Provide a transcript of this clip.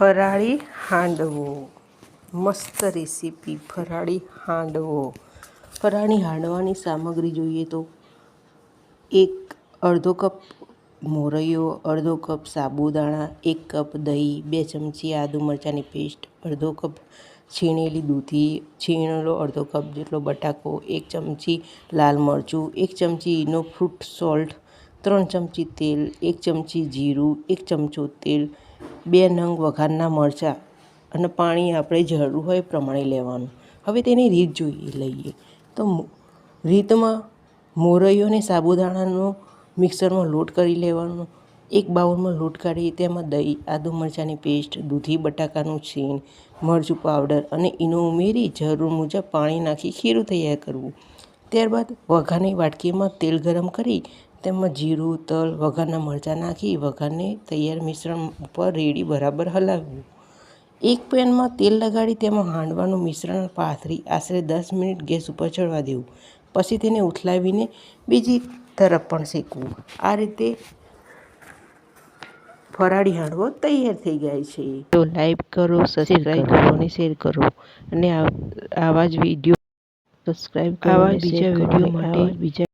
ફરાળી હાંડવો. મસ્ત રેસીપી, ફરાળી હાંડવો. ફરાળી હાંડવાની સામગ્રી જોઈએ તો એક અડધો કપ મોરૈયો, અડધો કપ સાબુદાણા, એક કપ દહીં, બે ચમચી આદુ મરચાંની પેસ્ટ, અડધો કપ છીણેલી દૂધી, છીણેલો અડધો કપ જેટલો બટાકો, એક ચમચી લાલ મરચું, એક ચમચી ઇનો ફ્રૂટ સોલ્ટ, ત્રણ ચમચી તેલ, એક ચમચી જીરું, એક ચમચો તેલ બે નંગ વઘારના મરચાં અને પાણી આપણે જરૂર હોય પ્રમાણે લેવાનું. હવે તેની રીત જોઈ લઈએ. તો રીતમાં મોરૈયો અને સાબુદાણાનો મિક્સરમાં લોટ કરી લેવાનો. એક બાઉલમાં લોટ કાઢી તેમાં દહીં, આદુ મરચાંની પેસ્ટ, દૂધી, બટાકાનું છીણ, મરચું પાવડર અને ઈનો ઉમેરી જરૂર મુજબ પાણી નાખી ખીરું તૈયાર કરવું. ત્યારબાદ વઘાની વાટકીમાં તેલ ગરમ કરી તેમાં જીરું તલ વઘારના મરચાં નાખી વઘારને તૈયાર મિશ્રણ ઉપર રેડી બરાબર હલાવ્યું. એક પેનમાં તેલ લગાડી તેમાં હાંડવાનું મિશ્રણ પાથરી આશરે દસ મિનિટ ગેસ ઉપર ચડવા દેવું. પછી તેને ઉથલાવીને બીજી તરફ પણ શેકવું. આ રીતે ફરાળી હાંડવો તૈયાર થઈ જાય છે. તો લાઈક કરો સબસ્ક્રાઈબ કરો. અને શેર કરો. અને આવા જ વીડિયો સબસ્ક્રાઈબ આવા બીજા વીડિયો માટે બીજા